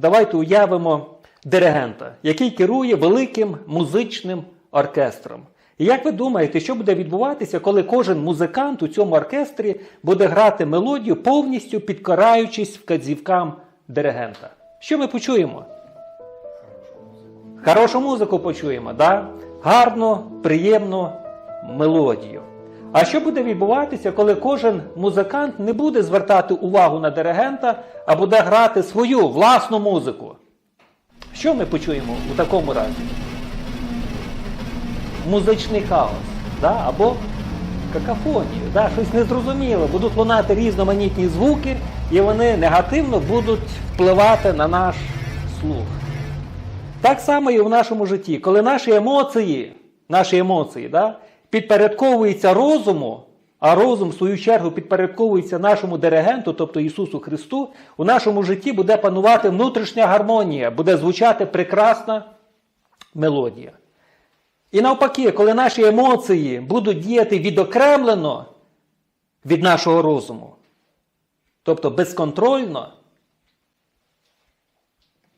давайте уявимо диригента, який керує великим музичним оркестром. І як ви думаєте, що буде відбуватися, коли кожен музикант у цьому оркестрі буде грати мелодію, повністю підкораючись вказівкам диригента? Що ми почуємо? Хорошу музику почуємо, да? гарну, приємну мелодію. А що буде відбуватися, коли кожен музикант не буде звертати увагу на диригента, а буде грати свою власну музику? Що ми почуємо у такому разі? Музичний хаос, да? або какафонію, да? щось незрозуміле, будуть лунати різноманітні звуки, і вони негативно будуть впливати на наш слух. Так само і в нашому житті, коли наші емоції, наші емоції да, підпорядковуються розуму, а розум, в свою чергу, підпорядковується нашому диригенту, тобто Ісусу Христу, у нашому житті буде панувати внутрішня гармонія, буде звучати прекрасна мелодія. І навпаки, коли наші емоції будуть діяти відокремлено від нашого розуму, тобто безконтрольно,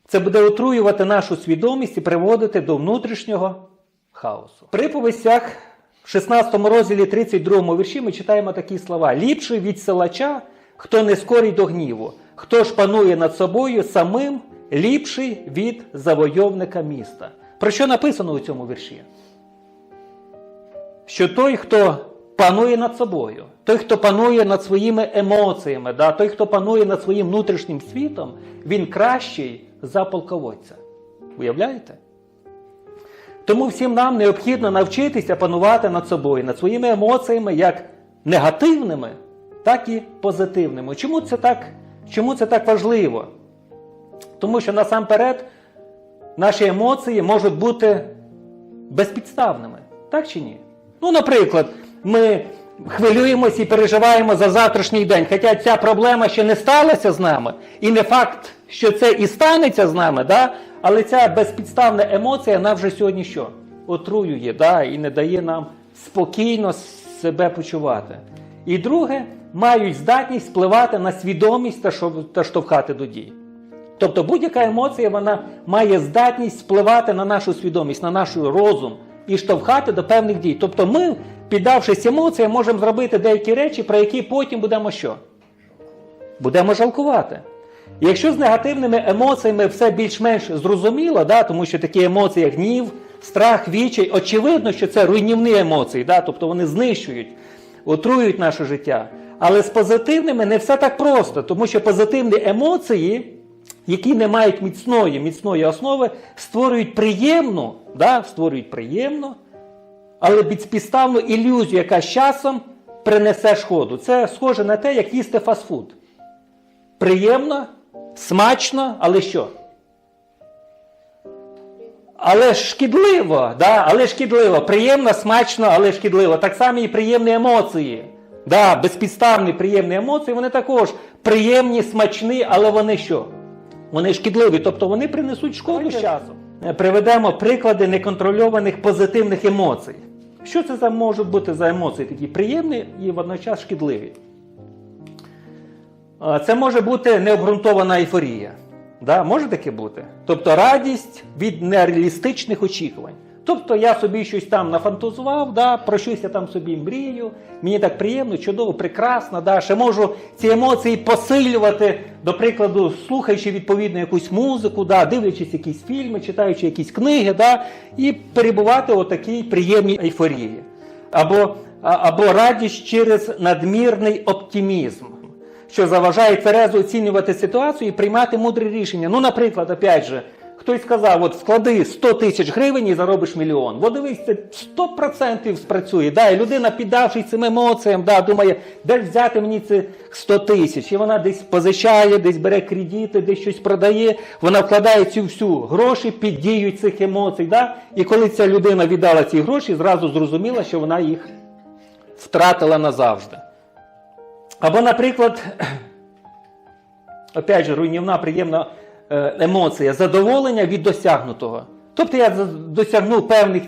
це буде отруювати нашу свідомість і приводити до внутрішнього хаосу. В приповістях в 16 розділі 32 вірші ми читаємо такі слова: ліпший від силача, хто не скорий до гніву, хто ж панує над собою самим, ліпший від завойовника міста. Про що написано у цьому вірші? Що той, хто панує над собою, той, хто панує над своїми емоціями, да, той, хто панує над своїм внутрішнім світом, він кращий за полководця. Уявляєте? Тому всім нам необхідно навчитися панувати над собою, над своїми емоціями, як негативними, так і позитивними. Чому це так, чому це так важливо? Тому що насамперед наші емоції можуть бути безпідставними, так чи ні? Ну, наприклад, ми хвилюємося і переживаємо за завтрашній день, хоча ця проблема ще не сталася з нами, і не факт, що це і станеться з нами, да? Але ця безпідставна емоція нам вже сьогодні що? Отруює да? і не дає нам спокійно себе почувати. І друге, мають здатність впливати на свідомість та штовхати до дій. Тобто будь-яка емоція вона має здатність впливати на нашу свідомість, на наш розум і штовхати до певних дій. Тобто ми, піддавшись емоціям, можемо зробити деякі речі, про які потім будемо що? Будемо жалкувати. Якщо з негативними емоціями все більш-менш зрозуміло, да, тому що такі емоції, як гнів, страх, відчай, очевидно, що це руйнівні емоції, да, тобто вони знищують, отруюють наше життя. Але з позитивними не все так просто, тому що позитивні емоції, які не мають міцної, міцної основи, створюють приємну, да, створюють приємну, але безпідставну ілюзію, яка з часом принесе шкоду. Це схоже на те, як їсти фастфуд. Приємно, смачно, але що? Але шкідливо, да? але шкідливо. Приємно, смачно, але шкідливо. Так само і приємні емоції. Да, безпідставні приємні емоції, вони також приємні, смачні, але вони що? Вони шкідливі, тобто вони принесуть шкоду з часом. Е, Приведемо приклади неконтрольованих позитивних емоцій. Що це за можуть бути за емоції? Такі приємні і водночас шкідливі. Це може бути необґрунтована ейфорія. Да? Може таке бути? Тобто радість від нереалістичних очікувань. Тобто я собі щось там нафантазував, да? про щось я там собі мрію, мені так приємно, чудово, прекрасно. Да? Ще можу ці емоції посилювати, до прикладу, слухаючи відповідно якусь музику, да? дивлячись якісь фільми, читаючи якісь книги, да? і перебувати у такій приємній ейфорії. Або, або радість через надмірний оптимізм що заважає тверезо оцінювати ситуацію і приймати мудрі рішення. Ну, наприклад, опять же, хтось сказав, от вклади 100 тисяч гривень і заробиш мільйон. Бо дивись, це 100% спрацює. Да, і людина, піддавшись цим емоціям, да, думає, де взяти мені ці 100 тисяч. І вона десь позичає, десь бере кредити, десь щось продає, вона вкладає цю всю гроші під дію цих емоцій. Да? І коли ця людина віддала ці гроші, зразу зрозуміла, що вона їх втратила назавжди. Або, наприклад, опять же, руйнівна приємна е, емоція, задоволення від досягнутого. Тобто я досягнув певних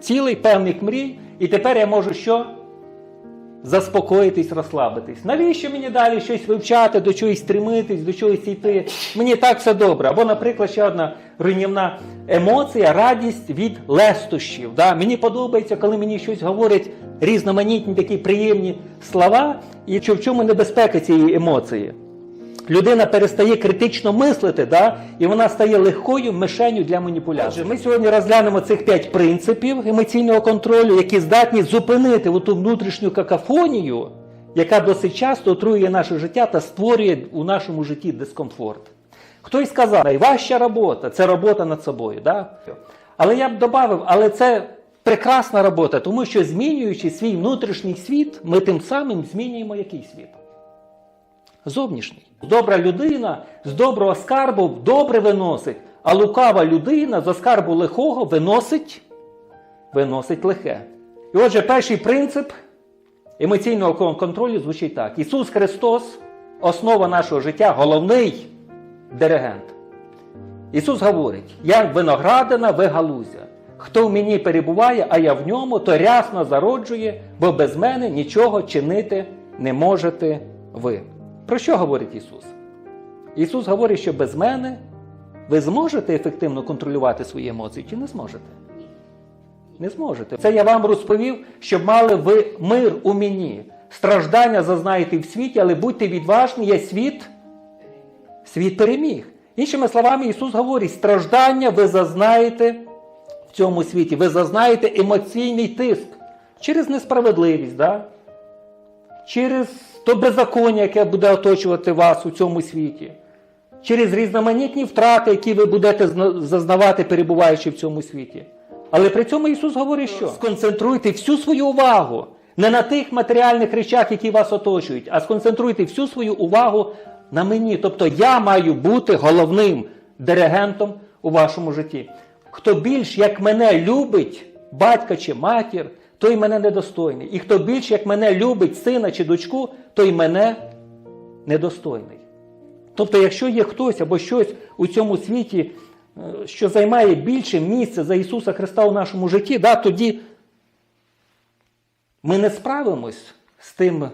цілей, певних мрій, і тепер я можу що? Заспокоїтись, розслабитись. Навіщо мені далі щось вивчати, до чогось стримитись, до чогось йти? Мені так все добре. Або, наприклад, ще одна руйнівна емоція, радість від лестощів. Да? Мені подобається, коли мені щось говорять різноманітні такі приємні слова, і в чому небезпека цієї емоції? Людина перестає критично мислити, да? і вона стає легкою мишенью для маніпуляцій. Ми сьогодні розглянемо цих п'ять принципів емоційного контролю, які здатні зупинити ту внутрішню какафонію, яка досить часто отруює наше життя та створює у нашому житті дискомфорт. Хтось сказав, найважча робота це робота над собою. Да? Але я б додав, але це прекрасна робота, тому що змінюючи свій внутрішній світ, ми тим самим змінюємо який світ? Зовнішній. Добра людина з доброго скарбу добре виносить, а лукава людина за скарбу лихого виносить, виносить лихе. І отже, перший принцип емоційного контролю звучить так: Ісус Христос, основа нашого життя, головний диригент. Ісус говорить: я виноградина, ви галузя. Хто в мені перебуває, а я в ньому, то рясно зароджує, бо без мене нічого чинити не можете ви. Про що говорить Ісус? Ісус говорить, що без мене ви зможете ефективно контролювати свої емоції чи не зможете? Не зможете. Це я вам розповів, щоб мали ви мир у мені. Страждання зазнаєте в світі, але будьте відважні, я світ, світ переміг. Іншими словами, Ісус говорить, страждання ви зазнаєте в цьому світі, ви зазнаєте емоційний тиск через несправедливість, да? через то беззаконня, яке буде оточувати вас у цьому світі, через різноманітні втрати, які ви будете зазнавати, перебуваючи в цьому світі. Але при цьому Ісус говорить, що сконцентруйте всю свою увагу не на тих матеріальних речах, які вас оточують, а сконцентруйте всю свою увагу на мені. Тобто я маю бути головним диригентом у вашому житті. Хто більш як мене любить, батька чи матір, той мене недостойний. І хто більш як мене любить сина чи дочку, той мене недостойний. Тобто, якщо є хтось або щось у цьому світі, е, що займає більше місця за Ісуса Христа у нашому житті, да, тоді ми не справимось з тим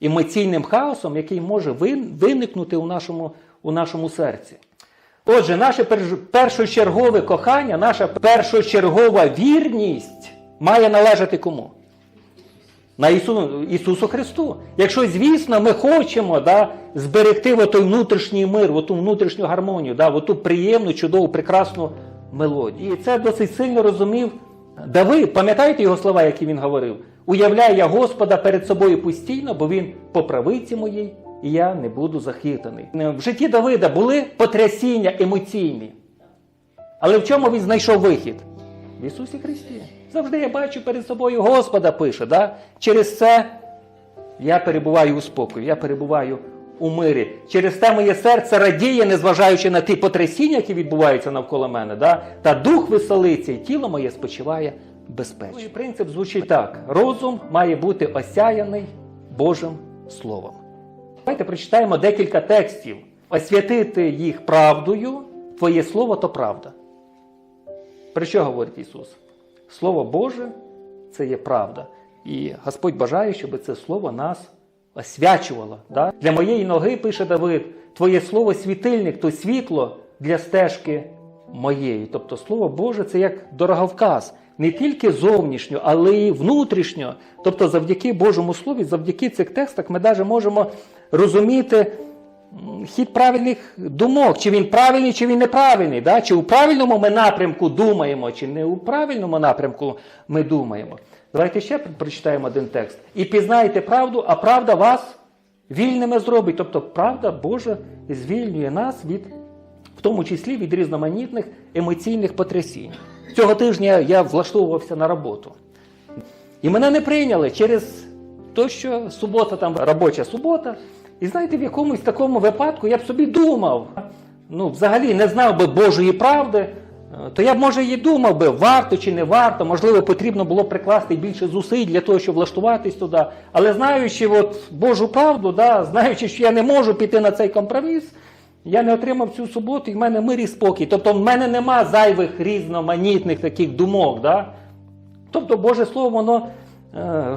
емоційним хаосом, який може виникнути у нашому, у нашому серці. Отже, наше першочергове кохання, наша першочергова вірність має належати кому? На Ісу, Ісусу Христу. Якщо, звісно, ми хочемо да, зберегти отой внутрішній мир, оту внутрішню гармонію, да, оту приємну, чудову, прекрасну мелодію. І це досить сильно розумів Давид. Пам'ятаєте його слова, які він говорив? Уявляю я Господа перед собою постійно, бо він по правиці моїй, і я не буду захитаний. В житті Давида були потрясіння емоційні. Але в чому він знайшов вихід? В Ісусі Христі. Завжди я бачу перед собою Господа пише. Да? Через це я перебуваю у спокої, я перебуваю у мирі. Через те моє серце радіє, незважаючи на ті потрясіння, які відбуваються навколо мене. Да? Та дух веселиться, і тіло моє спочиває безпечно. Другий принцип звучить так: розум має бути осяяний Божим Словом. Давайте прочитаємо декілька текстів. Освятити їх правдою, Твоє слово то правда. Про що говорить Ісус? Слово Боже це є правда. І Господь бажає, щоб це слово нас освячувало. Да? Для моєї ноги, пише Давид, Твоє слово світильник, то світло для стежки моєї. Тобто Слово Боже це як дороговказ. Не тільки зовнішньо, але й внутрішньо. Тобто, завдяки Божому Слові, завдяки цих текстах, ми навіть можемо розуміти хід правильних думок, чи він правильний, чи він неправильний. Да? Чи у правильному ми напрямку думаємо, чи не у правильному напрямку ми думаємо. Давайте ще прочитаємо один текст. І пізнаєте правду, а правда вас вільними зробить. Тобто правда Божа звільнює нас від, в тому числі від різноманітних емоційних потрясінь. Цього тижня я влаштовувався на роботу. І мене не прийняли через те, що субота там робоча субота. І знаєте, в якомусь такому випадку я б собі думав, ну, взагалі не знав би Божої правди, е, то я б, може, і думав би, варто чи не варто, можливо, потрібно було прикласти більше зусиль для того, щоб влаштуватись туди. Але знаючи от Божу правду, да, знаючи, що я не можу піти на цей компроміс, я не отримав цю суботу, і в мене мир і спокій. Тобто в мене нема зайвих різноманітних таких думок. Да? Тобто Боже Слово, воно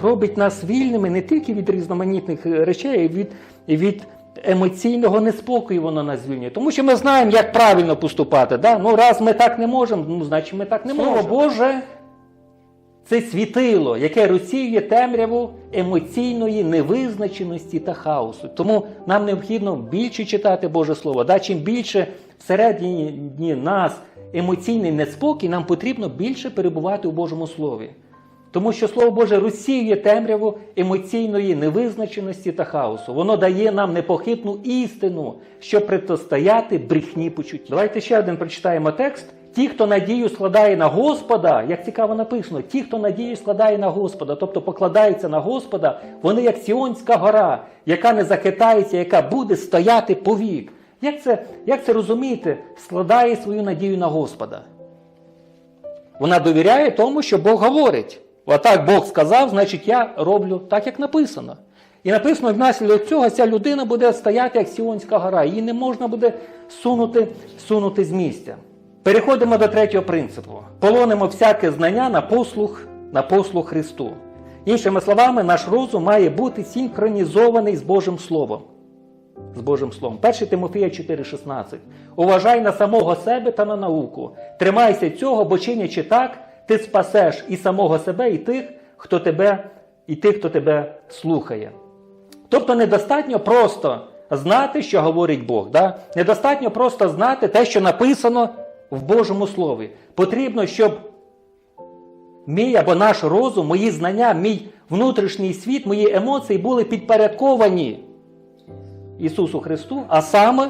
робить нас вільними не тільки від різноманітних е, речей, і від, від емоційного неспокою воно нас звільнює. Тому що ми знаємо, як правильно поступати. Да? Ну, раз ми так не можемо, ну, значить ми так не можемо. Слово Боже, це світило, яке розсіює темряву емоційної невизначеності та хаосу. Тому нам необхідно більше читати Боже Слово. Да? Чим більше всередині нас емоційний неспокій, нам потрібно більше перебувати у Божому Слові. Тому що Слово Боже розсіює темряву емоційної невизначеності та хаосу. Воно дає нам непохитну істину, щоб протистояти брехні почуття. Давайте ще один прочитаємо текст. Ті, хто надію складає на Господа, як цікаво написано, ті, хто надію складає на Господа, тобто покладається на Господа, вони як Сіонська гора, яка не захитається, яка буде стояти повік. Як це, як це розуміти? Складає свою надію на Господа. Вона довіряє тому, що Бог говорить. Отак Бог сказав, значить я роблю так, як написано. І написано, внаслідок цього ця людина буде стояти як Сіонська гора. Її не можна буде сунути, сунути з місця. Переходимо до третього принципу. Полонимо всяке знання на послуг, на послуг Христу. Іншими словами, наш розум має бути синхронізований з Божим Словом. З Божим Словом. 1 Тимофія 4,16. Уважай на самого себе та на науку. Тримайся цього, бо чинячи так, ти спасеш і самого себе, і тих, хто тебе, і тих, хто тебе слухає. Тобто недостатньо просто знати, що говорить Бог. Да? Недостатньо просто знати те, що написано в Божому Слові. Потрібно, щоб мій або наш розум, мої знання, мій внутрішній світ, мої емоції були підпорядковані Ісусу Христу, а саме,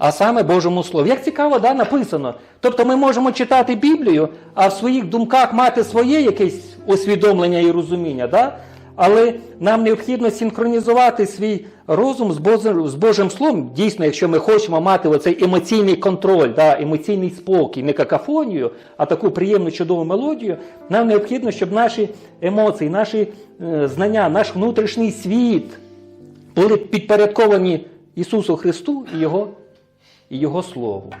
а саме Божому Слову. Як цікаво, да, написано. Тобто ми можемо читати Біблію, а в своїх думках мати своє якесь усвідомлення і розуміння. Да? Але нам необхідно синхронізувати свій розум з Божим, з Божим Словом. Дійсно, якщо ми хочемо мати оцей емоційний контроль, да, емоційний спокій, не какафонію, а таку приємну чудову мелодію, нам необхідно, щоб наші емоції, наші е, знання, наш внутрішній світ були підпорядковані Ісусу Христу і Його, і Його Слову.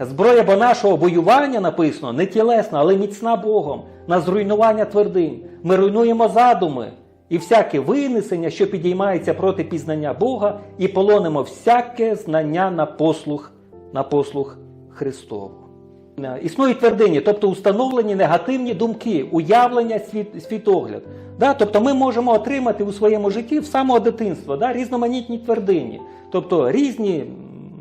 Зброя бо нашого воювання написано не тілесна, але міцна Богом на зруйнування твердинь. Ми руйнуємо задуми і всяке винесення, що підіймається проти пізнання Бога, і полонимо всяке знання на послуг, на послуг Христову. Існують твердині, тобто установлені негативні думки, уявлення, світ, світогляд. Да? Тобто ми можемо отримати у своєму житті з самого дитинства да? різноманітні твердині, тобто різні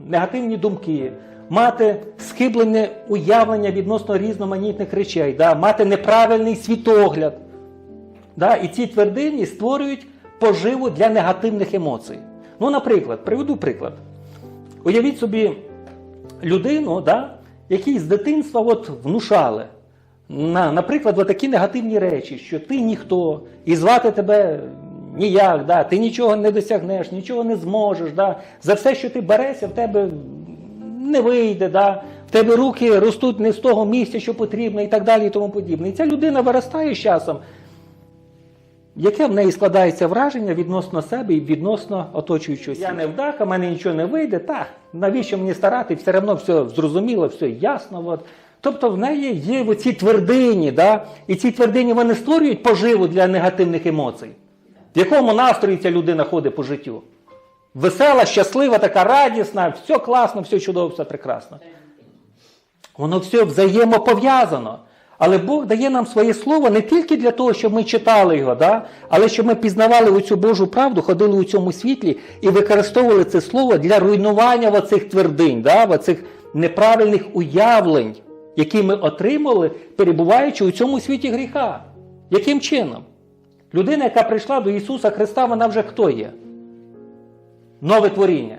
негативні думки, мати схиблене уявлення відносно різноманітних речей, да? мати неправильний світогляд. Да? І ці твердині створюють поживу для негативних емоцій. Ну, наприклад, приведу приклад. Уявіть собі людину, да? якій з дитинства от внушали. На, наприклад, такі негативні речі, що ти ніхто, і звати тебе ніяк, да, ти нічого не досягнеш, нічого не зможеш. Да, за все, що ти берешся, в тебе не вийде, да, в тебе руки ростуть не з того місця, що потрібно, і так далі, і тому подібне. І ця людина виростає з часом. Яке в неї складається враження відносно себе і відносно оточуючого світу? Я не вдах, а в мене нічого не вийде. Так, навіщо мені старати? Все одно все зрозуміло, все ясно. От. Тобто в неї є оці твердині, да? і ці твердині вони створюють поживу для негативних емоцій. В якому настрої ця людина ходить по життю? Весела, щаслива, така радісна, все класно, все чудово, все прекрасно. Воно все взаємопов'язано. Але Бог дає нам своє слово не тільки для того, щоб ми читали його, да? але щоб ми пізнавали оцю Божу правду, ходили у цьому світлі і використовували це слово для руйнування оцих твердинь, да? оцих неправильних уявлень, які ми отримали, перебуваючи у цьому світі гріха. Яким чином? Людина, яка прийшла до Ісуса Христа, вона вже хто є? Нове творіння.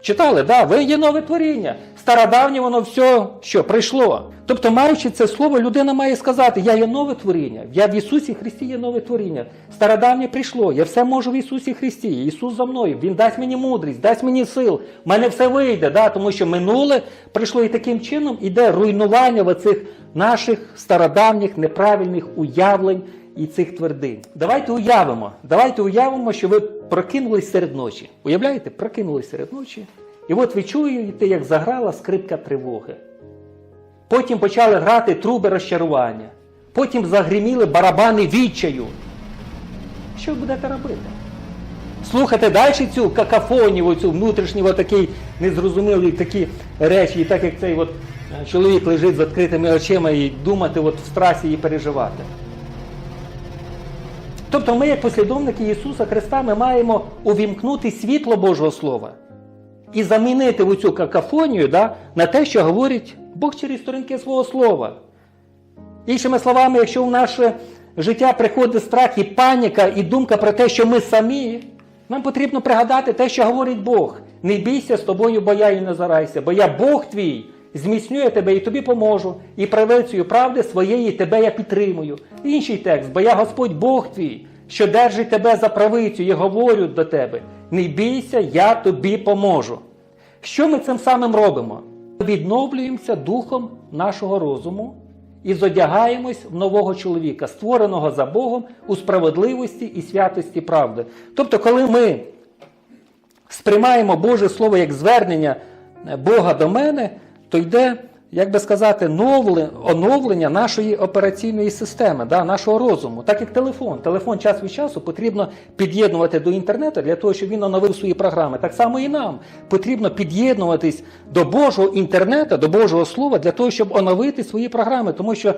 Читали, да, ви є нове творіння. Стародавнє воно все що прийшло. Тобто, маючи це слово, людина має сказати: Я є нове творіння, я в Ісусі Христі є нове творіння. Стародавнє прийшло, я все можу в Ісусі Христі. Ісус за мною, Він дасть мені мудрість, дасть мені сил, в мене все вийде, да, тому що минуле прийшло і таким чином іде руйнування в цих наших стародавніх неправильних уявлень і цих твердинь. Давайте уявимо, давайте уявимо, що ви прокинулись серед ночі. Уявляєте, прокинулись серед ночі. І от ви чуєте, як заграла скрипка тривоги. Потім почали грати труби розчарування. Потім загриміли барабани відчаю. Що ви будете робити? Слухати далі цю какафонію, цю внутрішню такий незрозумілі такі речі, і так як цей от е, чоловік лежить з відкритими очима і думати от в страсі і переживати. Тобто ми, як послідовники Ісуса Христа, ми маємо увімкнути світло Божого Слова і замінити оцю какафонію да, на те, що говорить Бог через сторінки свого слова. Іншими словами, якщо в наше життя приходить страх і паніка, і думка про те, що ми самі, нам потрібно пригадати те, що говорить Бог. Не бійся з тобою, бо я і не зарайся, бо я Бог твій, зміцнюю тебе і тобі поможу, і правицею правди своєї тебе я підтримую. Інший текст, бо я Господь Бог твій, що держить тебе за правицю і говорю до тебе. Не бійся, я тобі поможу. Що ми цим самим робимо? Відновлюємося духом нашого розуму і зодягаємось в нового чоловіка, створеного за Богом у справедливості і святості правди. Тобто, коли ми сприймаємо Боже Слово як звернення Бога до мене, то йде, як би сказати, новле- оновлення нашої операційної системи, да, нашого розуму. Так як телефон. Телефон час від часу потрібно під'єднувати до інтернету для того, щоб він оновив свої програми. Так само і нам потрібно під'єднуватись до Божого інтернету, до Божого Слова для того, щоб оновити свої програми. Тому що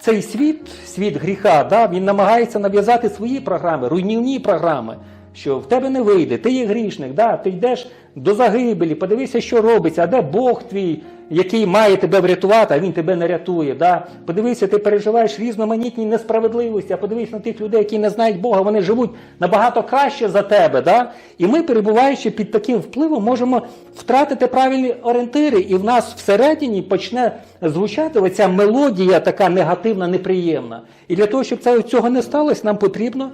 цей світ, світ гріха, да, він намагається нав'язати свої програми, руйнівні програми. Що в тебе не вийде, ти є грішник, да, ти йдеш до загибелі, подивися, що робиться, а де Бог твій, який має тебе врятувати, а він тебе не рятує. Да? Подивися, ти переживаєш різноманітні несправедливості, а подивись на тих людей, які не знають Бога, вони живуть набагато краще за тебе. Да? І ми, перебуваючи під таким впливом, можемо втратити правильні орієнтири, і в нас всередині почне звучати оця мелодія, така негативна, неприємна. І для того, щоб цього не сталося, нам потрібно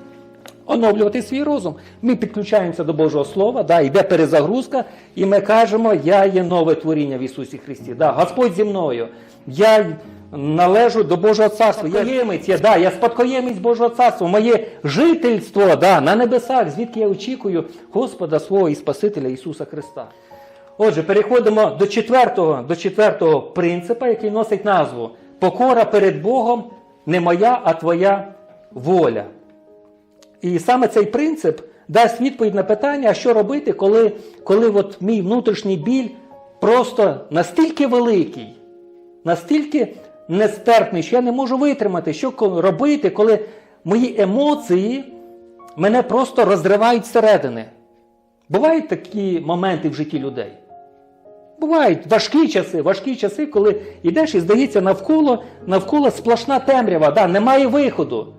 оновлювати свій розум. Ми підключаємося до Божого Слова, да, йде перезагрузка, і ми кажемо, я є нове творіння в Ісусі Христі. Да, Господь зі мною. Я належу до Божого царства. Я спадкоємець, я, да, я спадкоємець Божого царства. Моє жительство да, на небесах, звідки я очікую Господа свого і Спасителя Ісуса Христа. Отже, переходимо до четвертого, до четвертого принципа, який носить назву Покора перед Богом не моя, а твоя воля. І саме цей принцип дасть відповідь на питання, що робити, коли, коли от мій внутрішній біль просто настільки великий, настільки нестерпний, що я не можу витримати, що робити, коли мої емоції мене просто розривають зсередини. Бувають такі моменти в житті людей. Бувають важкі часи, важкі часи, коли йдеш і здається навколо, навколо сплошна темрява, да, немає виходу.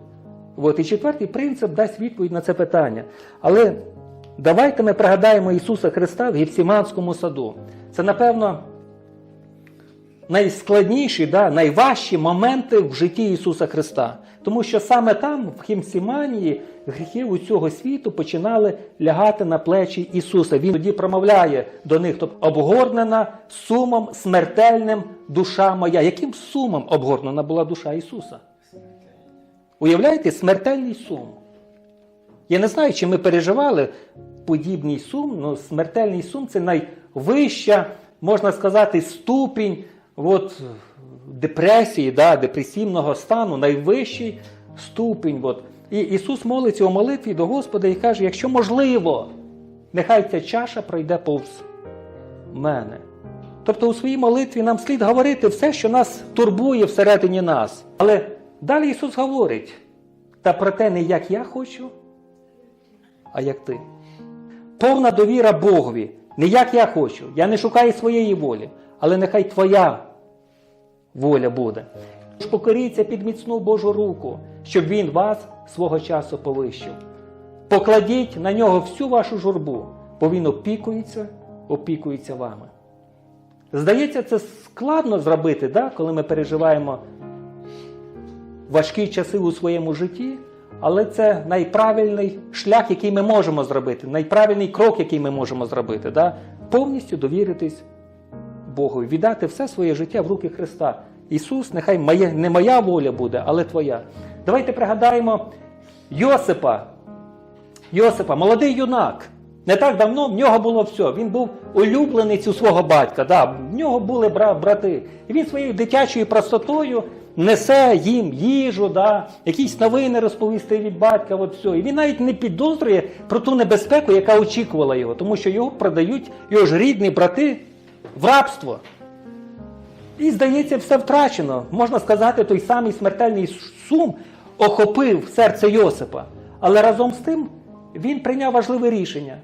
От, і четвертий принцип дасть відповідь на це питання. Але давайте ми пригадаємо Ісуса Христа в Гефсіманському саду. Це, напевно, найскладніші, да, найважчі моменти в житті Ісуса Христа. Тому що саме там, в Хімсіманії, гріхи усього світу починали лягати на плечі Ісуса. Він тоді промовляє до них, тобто обгорнена сумом смертельним душа моя. Яким сумом обгорнена була душа Ісуса? Уявляєте, смертельний сум. Я не знаю, чи ми переживали подібний сум, але смертельний сум це найвища, можна сказати, ступінь от, депресії, да, депресивного стану, найвищий ступінь. От. І Ісус молиться у молитві до Господа і каже, якщо можливо, нехай ця чаша пройде повз мене. Тобто у своїй молитві нам слід говорити все, що нас турбує всередині нас. Але далі Ісус говорить, та проте не як я хочу, а як ти. Повна довіра Богові, не як я хочу. Я не шукаю своєї волі, але нехай твоя воля буде. Покоріться під міцну Божу руку, щоб Він вас свого часу повищив. Покладіть на нього всю вашу журбу, бо він опікується, опікується вами. Здається, це складно зробити, да? коли ми переживаємо важкі часи у своєму житті, але це найправильний шлях, який ми можемо зробити, найправильний крок, який ми можемо зробити. Да? Повністю довіритись Богу, віддати все своє життя в руки Христа. Ісус, нехай моє, не моя воля буде, але Твоя. Давайте пригадаємо Йосипа. Йосипа, молодий юнак. Не так давно в нього було все. Він був улюбленець у свого батька. Да, в нього були бра- брати. І він своєю дитячою простотою несе їм їжу, да, якісь новини розповісти від батька. От все. І він навіть не підозрює про ту небезпеку, яка очікувала його, тому що його продають, його ж рідні брати в рабство. І, здається, все втрачено. Можна сказати, той самий смертельний сум охопив серце Йосипа. Але разом з тим він прийняв важливе рішення.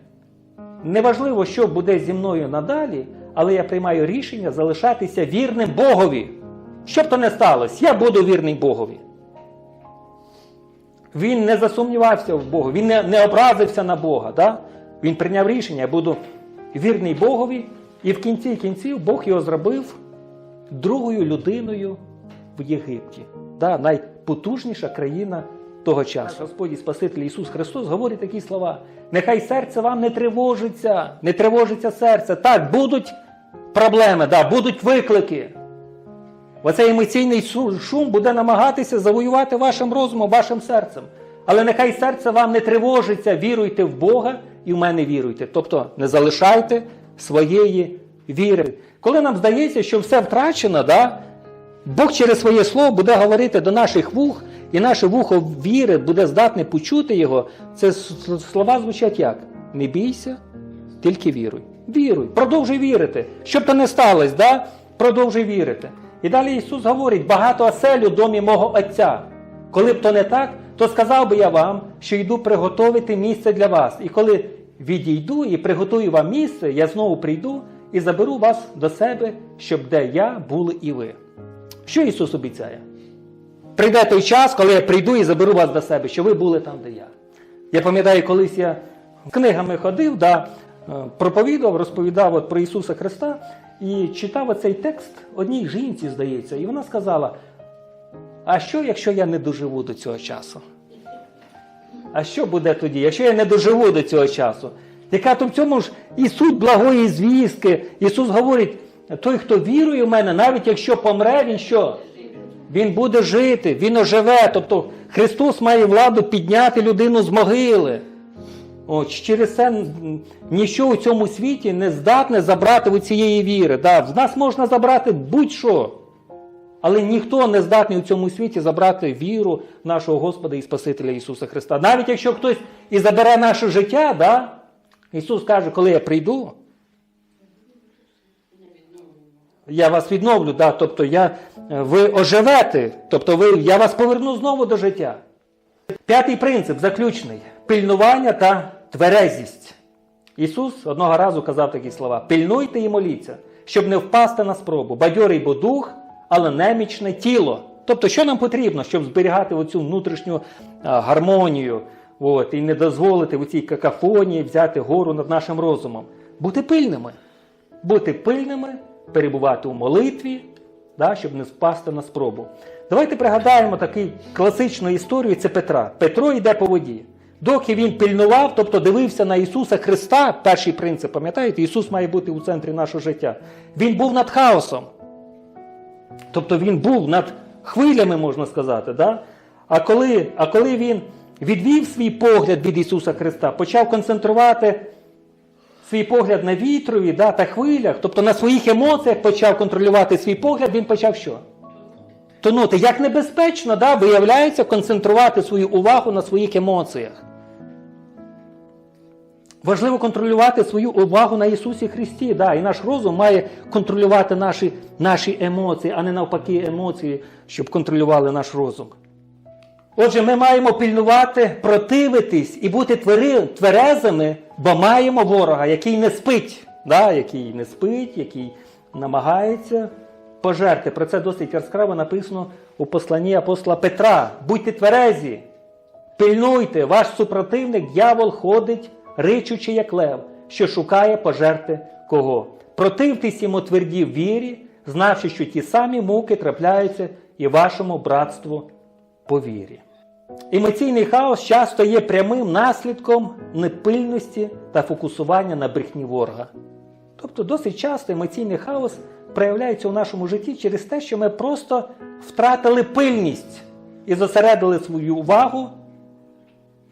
Неважливо, що буде зі мною надалі, але я приймаю рішення залишатися вірним Богові. Що б то не сталося, я буду вірний Богові. Він не засумнівався в Богу, він не, не образився на Бога. Да? Він прийняв рішення, я буду вірний Богові, і в кінці кінців Бог його зробив другою людиною в Єгипті. Да? Найпотужніша країна того часу. Господь і Спаситель Ісус Христос говорить такі слова: нехай серце вам не тривожиться, не тривожиться серце. Так, будуть проблеми, да, будуть виклики. Оцей емоційний шум буде намагатися завоювати вашим розумом, вашим серцем. Але нехай серце вам не тривожиться, віруйте в Бога і в мене віруйте. Тобто не залишайте своєї віри. Коли нам здається, що все втрачено, да, Бог через своє слово буде говорити до наших вух, і наше вухо віри буде здатне почути його. Це слова звучать як? Не бійся, тільки віруй. Віруй, продовжуй вірити. Щоб то не сталося, да? продовжуй вірити. І далі Ісус говорить: багато осель у домі мого Отця. Коли б то не так, то сказав би я вам, що йду приготовити місце для вас. І коли відійду і приготую вам місце, я знову прийду і заберу вас до себе, щоб де я були і ви. Що Ісус обіцяє? Прийде той час, коли я прийду і заберу вас до себе, що ви були там, де я. Я пам'ятаю, колись я книгами ходив, да, проповідував, розповідав от про Ісуса Христа і читав оцей текст одній жінці, здається, і вона сказала: А що, якщо я не доживу до цього часу? А що буде тоді, якщо я не доживу до цього часу? Яка то в цьому ж і суть благої звістки. Ісус говорить: той, хто вірує в мене, навіть якщо помре, він що? Він буде жити, він оживе. Тобто Христос має владу підняти людину з могили. От, через це ніщо у цьому світі не здатне забрати у цієї віри. Да, в нас можна забрати будь-що. Але ніхто не здатний у цьому світі забрати віру нашого Господа і Спасителя Ісуса Христа. Навіть якщо хтось і забере наше життя, да, Ісус каже, коли я прийду, я вас відновлю, да, тобто я, е, ви оживете, тобто ви, я вас поверну знову до життя. П'ятий принцип заключний пильнування та тверезість. Ісус одного разу казав такі слова: пильнуйте і моліться, щоб не впасти на спробу. Бадьорий бо дух, але немічне тіло. Тобто, що нам потрібно, щоб зберігати оцю внутрішню гармонію от, і не дозволити у цій какафонії взяти гору над нашим розумом? Бути пильними. Бути пильними, перебувати у молитві, да, щоб не впасти на спробу. Давайте пригадаємо таку класичну історію це Петра. Петро йде по воді. Доки він пильнував, тобто дивився на Ісуса Христа, перший принцип, пам'ятаєте, Ісус має бути у центрі нашого життя. Він був над хаосом. Тобто він був над хвилями, можна сказати. Да? А, коли, а коли він відвів свій погляд від Ісуса Христа, почав концентрувати свій погляд на вітрові да, та хвилях, тобто на своїх емоціях почав контролювати свій погляд, він почав що? Тонути. Як небезпечно, да, виявляється, концентрувати свою увагу на своїх емоціях. Важливо контролювати свою увагу на Ісусі Христі. Да, і наш розум має контролювати наші, наші емоції, а не навпаки емоції, щоб контролювали наш розум. Отже, ми маємо пильнувати, противитись і бути тверезими, бо маємо ворога, який не спить, да, який не спить, який намагається пожерти. Про це досить яскраво написано у посланні апостола Петра. Будьте тверезі, пильнуйте, ваш супротивник, дьявол, ходить, ричучи, як лев, що шукає пожерти кого. Противтесь йому тверді в вірі, знавши, що ті самі муки трапляються і вашому братству по вірі. Емоційний хаос часто є прямим наслідком непильності та фокусування на брехні ворога. Тобто досить часто емоційний хаос проявляється у нашому житті через те, що ми просто втратили пильність і зосередили свою увагу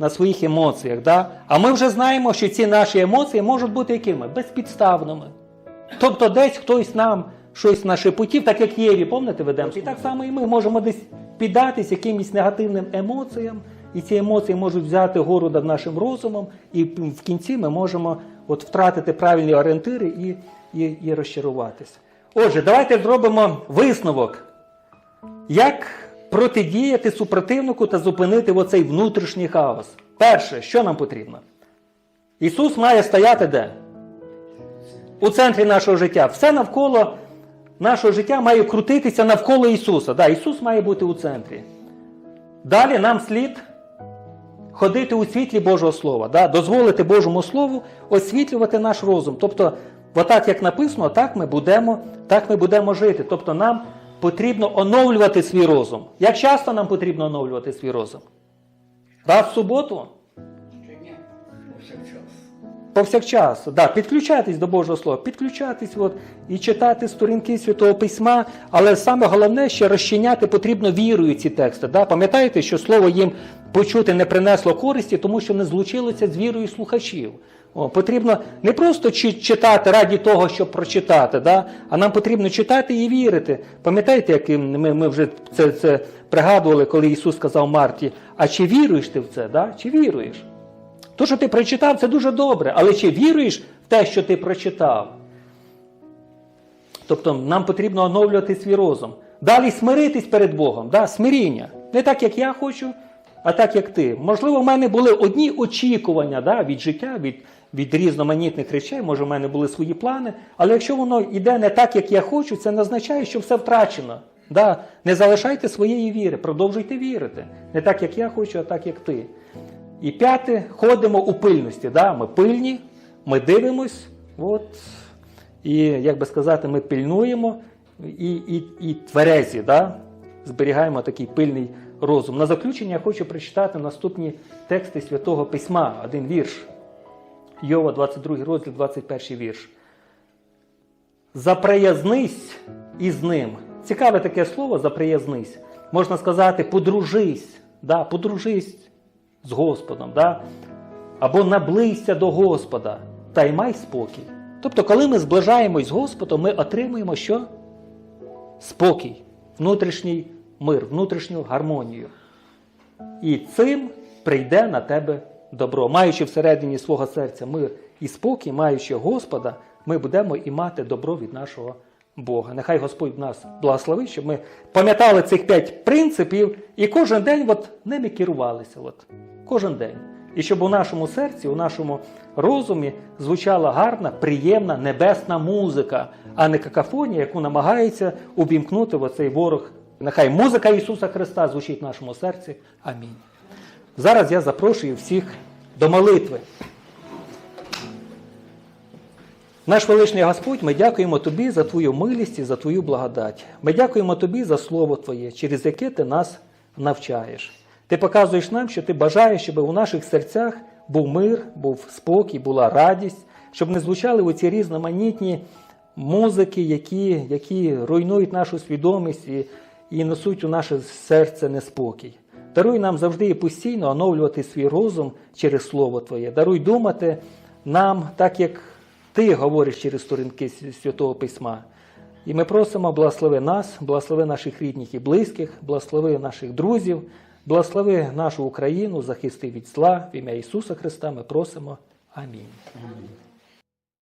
на своїх емоціях. Да? А ми вже знаємо, що ці наші емоції можуть бути якими? Безпідставними. Тобто десь хтось нам щось нашепотів, так як Єві, пам'ятаєте, ведемо. І так само і ми можемо десь піддатись якимось негативним емоціям, і ці емоції можуть взяти гору над нашим розумом, і в кінці ми можемо от втратити правильні орієнтири і, і, і розчаруватися. Отже, давайте зробимо висновок, як протидіяти супротивнику та зупинити оцей внутрішній хаос. Перше, що нам потрібно? Ісус має стояти де? У центрі нашого життя. Все навколо нашого життя має крутитися навколо Ісуса. Да, Ісус має бути у центрі. Далі нам слід ходити у світлі Божого Слова, да, дозволити Божому Слову освітлювати наш розум. Тобто, отак, як написано, так ми будемо, так ми будемо жити. Тобто нам потрібно оновлювати свій розум. Як часто нам потрібно оновлювати свій розум? Раз в суботу? Повсякчас. Да, підключатись до Божого Слова, підключатись от, і читати сторінки Святого Письма, але саме головне, що розчиняти потрібно вірою ці тексти. Да? Пам'ятаєте, що слово їм почути не принесло користі, тому що не злучилося з вірою слухачів. О, потрібно не просто читати раді того, щоб прочитати, да? а нам потрібно читати і вірити. Пам'ятаєте, як ми, ми вже це, це пригадували, коли Ісус сказав Марті, а чи віруєш ти в це? Да? Чи віруєш? То, що ти прочитав, це дуже добре, але чи віруєш в те, що ти прочитав? Тобто нам потрібно оновлювати свій розум. Далі смиритись перед Богом, да? смиріння. Не так, як я хочу, а так, як ти. Можливо, в мене були одні очікування да, від життя, від, від різноманітних речей, може, в мене були свої плани, але якщо воно йде не так, як я хочу, це не означає, що все втрачено. Да? Не залишайте своєї віри, продовжуйте вірити. Не так, як я хочу, а так, як ти. І п'яте, ходимо у пильності. Да? Ми пильні, ми дивимось, от, і, як би сказати, ми пильнуємо і, і, і тверезі, да? зберігаємо такий пильний розум. На заключення я хочу прочитати наступні тексти Святого Письма, один вірш. Йова, 22 розділ, 21 вірш. Заприязнись із ним. Цікаве таке слово заприязнись. Можна сказати, подружись, да, подружись з Господом, да? або наблизься до Господа та й май спокій. Тобто, коли ми зближаємось з Господом, ми отримуємо що? Спокій, внутрішній мир, внутрішню гармонію. І цим прийде на тебе добро. Маючи всередині свого серця мир і спокій, маючи Господа, ми будемо і мати добро від нашого Бога. Нехай Господь нас благословить, щоб ми пам'ятали цих п'ять принципів і кожен день от ними керувалися. От, кожен день. І щоб у нашому серці, у нашому розумі звучала гарна, приємна небесна музика, а не какафонія, яку намагається увімкнути в оцей ворог. Нехай музика Ісуса Христа звучить в нашому серці. Амінь. Зараз я запрошую всіх до молитви. Наш величний Господь, ми дякуємо Тобі за Твою милість і за Твою благодать. Ми дякуємо Тобі за Слово Твоє, через яке Ти нас навчаєш. Ти показуєш нам, що ти бажаєш, щоб у наших серцях був мир, був спокій, була радість, щоб не звучали оці різноманітні музики, які, які руйнують нашу свідомість і, і несуть у наше серце неспокій. Даруй нам завжди і постійно оновлювати свій розум через Слово Твоє. Даруй думати нам, так як Ти говориш через сторінки Святого Письма. І ми просимо, благослови нас, благослови наших рідних і близьких, благослови наших друзів, благослови нашу Україну, захисти від зла. В ім'я Ісуса Христа ми просимо. Амінь.